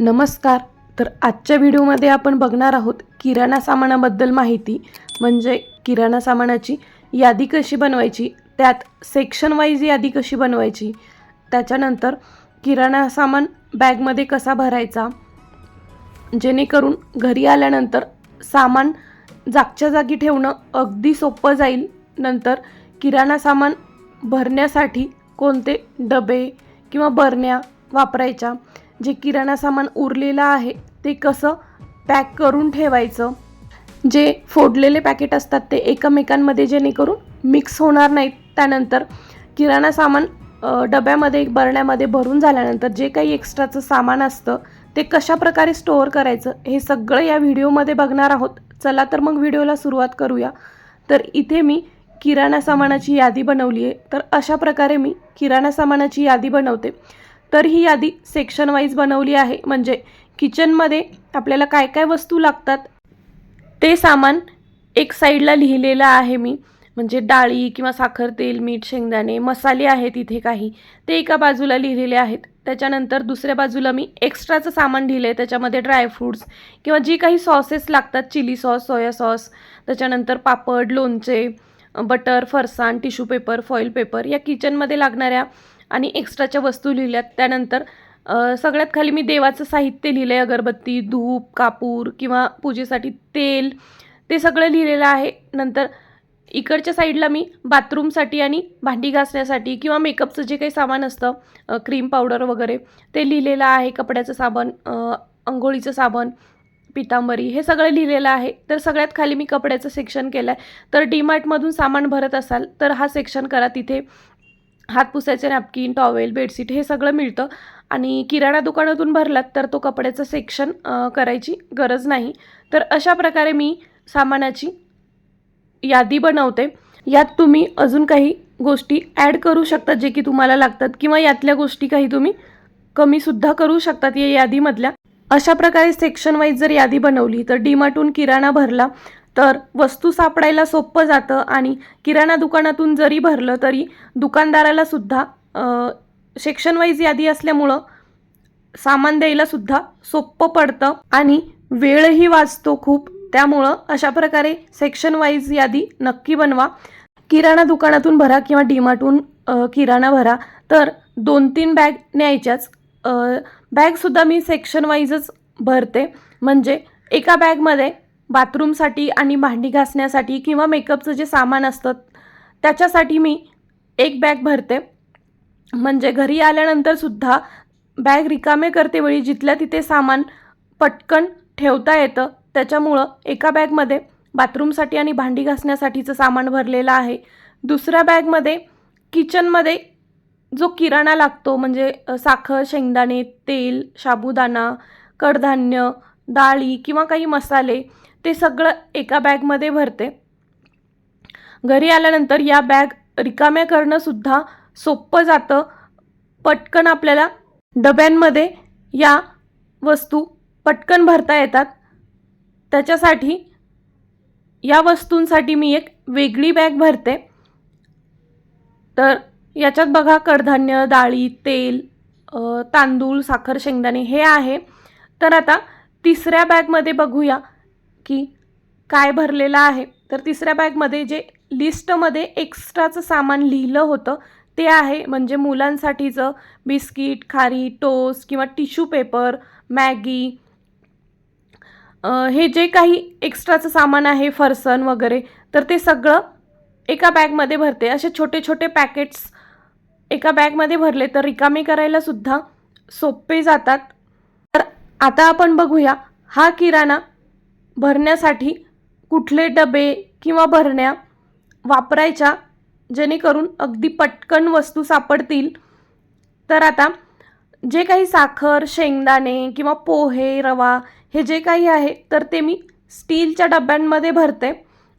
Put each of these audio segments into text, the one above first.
नमस्कार. तर आजच्या व्हिडिओमध्ये आपण बघणार आहोत किराणा सामानाबद्दल माहिती म्हणजे किराणा सामानाची यादी कशी बनवायची त्यात सेक्शन वाईज यादी कशी बनवायची त्याच्यानंतर किराणा सामान बॅगमध्ये कसा भरायचा जेणेकरून घरी आल्यानंतर सामान जागच्या जागी ठेवणं अगदी सोपं जाईल. नंतर किराणा सामान भरण्यासाठी कोणते डबे किंवा बरण्या वापरायच्या जे किराणा सामान उरलेलं आहे ते कसं पॅक करून ठेवायचं? जे फोडलेले पॅकेट असतात ते एकमेकांमध्ये जेणेकरून मिक्स होणार नाहीत. त्यानंतर किराणा सामान डब्यामध्ये बरण्यामध्ये भरून झाल्यानंतर जे काही एक्स्ट्राचं सामान असतं ते कशा प्रकारे स्टोअर करायचं हे सगळं या व्हिडिओमध्ये बघणार आहोत. चला तर मग व्हिडिओला सुरुवात करूया. तर इथे मी किराणा सामानाची यादी बनवली आहे. तर अशा प्रकारे मी किराणा सामानाची यादी बनवते. तर ही यादी सेक्शन वाईज बनवली आहे. म्हणजे किचनमध्ये आपल्याला काय काय वस्तू लागतात? ते सामान एक साईडला लिहिलेलं आहे मी. म्हणजे डाळी किंवा साखर तेल मीठ शेंगदाणे मसाले आहेत इथे काही. ते एका बाजूला लिहिलेले आहेत. त्याच्यानंतर दुसऱ्या बाजूला मी एक्स्ट्राचं सामान लिहिलं आहे त्याच्यामध्ये ड्रायफ्रूट्स किंवा जी काही सॉसेस लागतात चिली सॉस सोया सॉस त्याच्यानंतर पापड लोणचे बटर फरसाण टिश्यू पेपर फॉईल पेपर या किचनमध्ये लागणाऱ्या आणि एक्स्ट्राच्या वस्तू लिहिल्यात. त्यानंतर सगळ्यात खाली मी देवाचं साहित्य लिहिलं आहे अगरबत्ती धूप कापूर किंवा पूजेसाठी तेल ते सगळं लिहिलेलं आहे. नंतर इकडच्या साईडला मी बाथरूमसाठी आणि भांडी घासण्यासाठी किंवा मेकअपचं जे काही सामान असतं क्रीम पावडर वगैरे ते लिहिलेलं आहे. कपड्याचं साबण अंघोळीचं साबण पितांबरी हे सगळं लिहिलेलं आहे. तर सगळ्यात खाली मी कपड्याचं सेक्शन केलं आहे तर डीमार्टमधून सामान भरत असाल तर हा सेक्शन करा. तिथे हात पुसायचे नॅपकिन टॉवेल बेडशीट हे सगळं मिळतं. आणि किराणा दुकानातून भरलात तर तो कपड्याचं सेक्शन करायची गरज नाही. तर अशा प्रकारे मी सामानाची यादी बनवते. यात तुम्ही अजून काही गोष्टी ॲड करू शकता जे की तुम्हाला लागतात किंवा यातल्या गोष्टी काही तुम्ही कमीसुद्धा करू शकतात या यादीमधल्या. अशा प्रकारे सेक्शन वाईज जर यादी बनवली तर डीमार्टून किराणा भरला तर वस्तू सापडायला सोपं जातं आणि किराणा दुकानातून जरी भरलं तरी दुकानदाराला सुद्धा सेक्शन वाईज यादी असल्यामुळं सामान द्यायला सुद्धा सोपं पडतं आणि वेळही वाचतो खूप. त्यामुळं अशा प्रकारे सेक्शन वाईज यादी नक्की बनवा. किराणा दुकानातून भरा किंवा डीमार्टून किराणा भरा. तर दोन तीन बॅग न्यायच्याच. बॅगसुद्धा मी सेक्शन वाईजच भरते. म्हणजे एका बॅगमध्ये बाथरूमसाठी आणि भांडी घासण्यासाठी किंवा मेकअपचं जे सामान असतं त्याच्यासाठी मी एक बॅग भरते. म्हणजे घरी आल्यानंतर सुद्धा बॅग रिकामे करतेवेळी जिथल्या तिथे सामान पटकन ठेवता येतं त्याच्यामुळं एका बॅगमध्ये बाथरूमसाठी आणि भांडी घासण्यासाठीचं सामान भरलेलं आहे. दुसऱ्या बॅगमध्ये किचनमध्ये जो किराणा लागतो म्हणजे साखर शेंगदाणे तेल साबुदाणा कडधान्य डाळी किंवा काही मसाले ते सगळं एका बॅगमध्ये भरते. घरी आल्यानंतर या बॅग रिकाम्या करणंसुद्धा सोपं जातं. पटकन आपल्याला डब्यांमध्ये या वस्तू पटकन भरता येतात. त्याच्यासाठी या वस्तूंसाठी मी एक वेगळी बॅग भरते. तर याच्यात बघा कडधान्य डाळी तेल तांदूळ साखर शेंगदाणे हे आहे. तर आता तिसऱ्या बॅगमध्ये बघूया. की काय भरलेलं आहे. तर तिसऱ्या बॅगमध्ये जे लिस्टमध्ये एक्स्ट्राचं सामान लिहिलं होतं ते आहे. म्हणजे मुलांसाठीचं बिस्किट खारी टोस्ट किंवा टिश्यू पेपर मॅगी हे जे काही एक्स्ट्राचं सामान आहे फरसन वगैरे तर ते सगळं एका बॅगमध्ये भरते. असे छोटे छोटे पॅकेट्स एका बॅगमध्ये भरले तर रिकामे करायला सुद्धा सोपे जातात. तर आता आपण बघूया हा किराणा भरण्यासाठी कुठले डबे किंवा भरण्या वापरायच्या जेणेकरून अगदी पटकन वस्तू सापडतील? तर आता जे काही साखर शेंगदाणे किंवा पोहे रवा हे जे काही आहे तर ते मी स्टीलच्या डब्यांमध्ये भरते.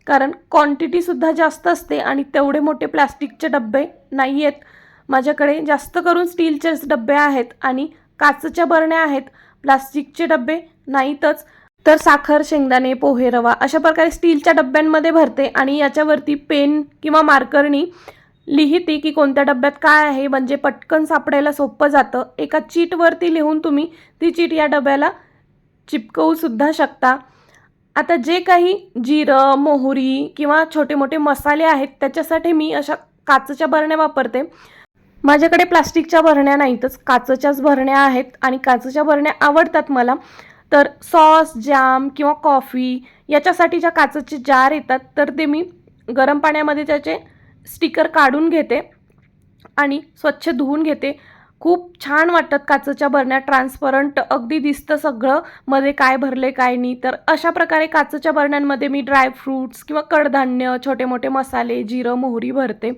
कारण क्वांटिटीसुद्धा जास्त असते आणि तेवढे मोठे प्लास्टिकचे डबे नाही आहेत माझ्याकडे जास्त करून स्टीलचेच डबे आहेत आणि काचच्या बरण्या आहेत. प्लास्टिकचे डबे नाहीतच. तर साखर शेंगदाणे पोहे रवा अशा प्रकारे स्टीलच्या डब्यांमध्ये भरते आणि याच्यावरती पेन किंवा मार्करनी लिहिते की कोणत्या डब्यात काय आहे म्हणजे पटकन सापडायला सोपं जातं. एका चीटवरती लिहून तुम्ही ती चीट या डब्याला चिपकवूसुद्धा शकता. आता जे काही जिरं मोहरी किंवा छोटे मोठे मसाले आहेत त्याच्यासाठी मी अशा काचच्या बरण्या वापरते. माझ्याकडे प्लास्टिकच्या भरण्या नाहीतच काचच्याच भरण्या आहेत आणि काचच्या भरण्या आवडतात मला. तर सॉस जाम किंवा कॉफी याच्यासाठी ज्या काचेचे जार येतात तर ते मी गरम पाण्यामध्ये त्याचे स्टिकर काढून घेते आणि स्वच्छ धुवून घेते. खूप छान वाटतात काचेच्या बरण्या ट्रान्सपरंट अगदी दिसतं सगळं मध्ये काय भरले काय नाही. तर अशा प्रकारे काचेच्या बरण्यांमध्ये मी ड्रायफ्रूट्स किंवा कडधान्य छोटे मोठे मसाले जिरं मोहरी भरते.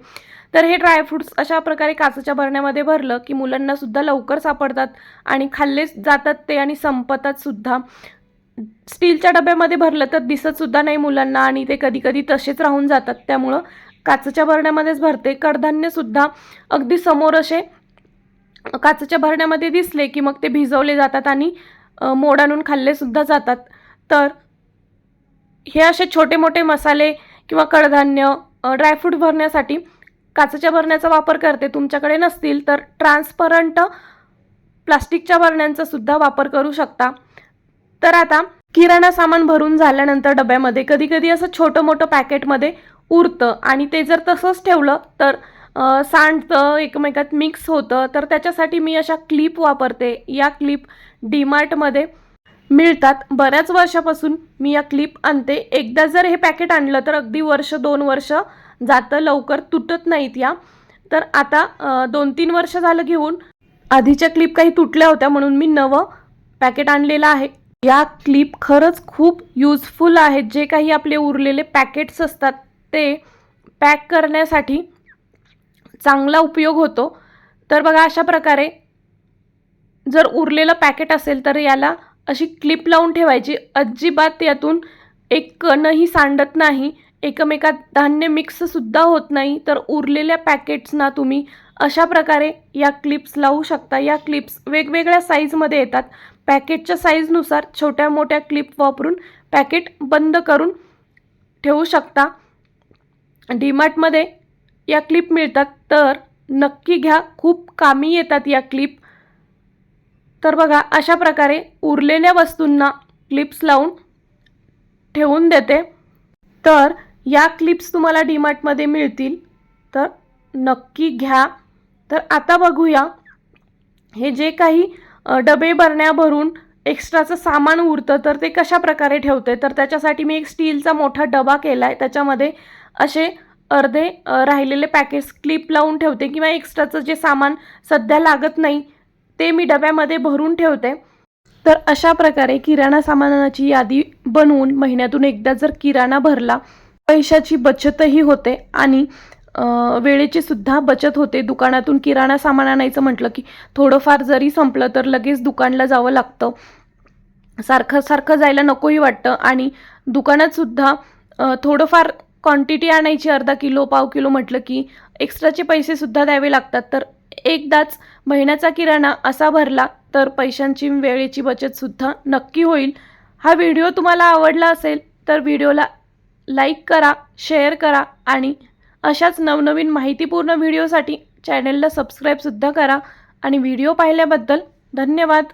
तर हे ड्रायफ्रूट्स अशा प्रकारे काचेच्या भरण्यामध्ये भरलं की मुलांनासुद्धा लवकर सापडतात आणि खाल्ले जातात ते आणि संपतात सुद्धा. स्टीलच्या डब्यामध्ये भरलं तर दिसतसुद्धा नाही मुलांना आणि ते कधी कधी तसेच राहून जातात. त्यामुळं काचेच्या भरण्यामध्येच भरते. कडधान्यसुद्धा अगदी समोर असे काचेच्या भरण्यामध्ये दिसले की मग ते भिजवले जातात आणि मोड आणून खाल्लेसुद्धा जातात. तर हे असे छोटे मोठे मसाले किंवा कडधान्य ड्रायफ्रूट भरण्यासाठी काचेच्या भरण्याचा वापर करते. तुमच्याकडे नसतील तर ट्रान्सपरंट प्लास्टिकच्या भरण्यांचा सुद्धा वापर करू शकता. तर आता किराणा सामान भरून झाल्यानंतर डब्यामध्ये कधी कधी असं छोटं मोठं पॅकेटमध्ये उरतं आणि ते जर तसंच ठेवलं तर सांडतं एकमेकात मिक्स होतं तर त्याच्यासाठी मी अशा क्लिप वापरते. या क्लिप डीमार्टमध्ये मिळतात. बऱ्याच वर्षापासून मी या क्लिप आणते. एकदा जर हे पॅकेट आणलं तर अगदी वर्ष दोन वर्ष जातं लवकर तुटत नाहीत या. तर आता दोन तीन वर्ष झालं घेऊन आधीच्या क्लिप काही तुटल्या होत्या म्हणून मी नवं पॅकेट आणलेलं आहे. या क्लिप खरंच खूप युजफुल आहेत. जे काही आपले उरलेले पॅकेट्स असतात ते पॅक करण्यासाठी चांगला उपयोग होतो. तर बघा अशा प्रकारे जर उरलेलं पॅकेट असेल तर याला अशी क्लिप लावून ठेवायची. अजिबात यातून एक कणही सांडत नाही. एकमेकात धान्य मिक्ससुद्धा होत नाही तर उरलेल्या पॅकेट्सना तुम्ही अशा प्रकारे या क्लिप्स लावू शकता. या क्लिप्स वेगवेगळ्या साईजमध्ये येतात. पॅकेटच्या साईजनुसार छोट्या मोठ्या क्लिप वापरून पॅकेट बंद करून ठेवू शकता. डीमार्टमध्ये या क्लिप मिळतात. तर नक्की घ्या खूप कामी येतात या क्लिप तर बघा अशा प्रकारे उरलेल्या वस्तूंना क्लिप्स लावून ठेवून देते. तर या क्लिप्स तुम्हाला डीमार्टमध्ये मिळतील. तर नक्की घ्या. तर आता बघूया. हे जे काही डबे भरण्या भरून एक्स्ट्राचं सामान उरतं तर ते कशा प्रकारे ठेवते? तर त्याच्यासाठी मी एक स्टीलचा मोठा डबा केला आहे त्याच्यामध्ये असे अर्धे राहिलेले पॅकेट्स क्लिप लावून ठेवते किंवा एक्स्ट्राचं जे सामान सध्या लागत नाही ते मी डब्यामध्ये भरून ठेवते. तर अशा प्रकारे किराणा सामानाची यादी बनवून महिन्यातून एकदा जर किराणा भरला पैशाची बचतही होते आणि वेळेची सुद्धा बचत होते. दुकानातून किराणा सामान आणायचं म्हटलं की थोडंफार जरी संपलं तर लगेच दुकानला जावं लागतं. सारखं सारखं जायला नकोही वाटतं आणि दुकानात सुद्धा थोडंफार क्वांटिटी आणायची अर्धा किलो पाव किलो म्हटलं की एक्स्ट्राचे पैसे सुद्धा द्यावे लागतात. तर एकदाच महिन्याचा किराणा असा भरला तर पैशांची वेळेची बचतसुद्धा नक्की होईल. हा व्हिडिओ तुम्हाला आवडला असेल तर व्हिडिओला लाईक करा शेअर करा आणि अशाच नवनवीन माहितीपूर्ण व्हिडिओसाठी चॅनलला सबस्क्राईबसुद्धा करा. आणि व्हिडिओ पाहिल्याबद्दल धन्यवाद.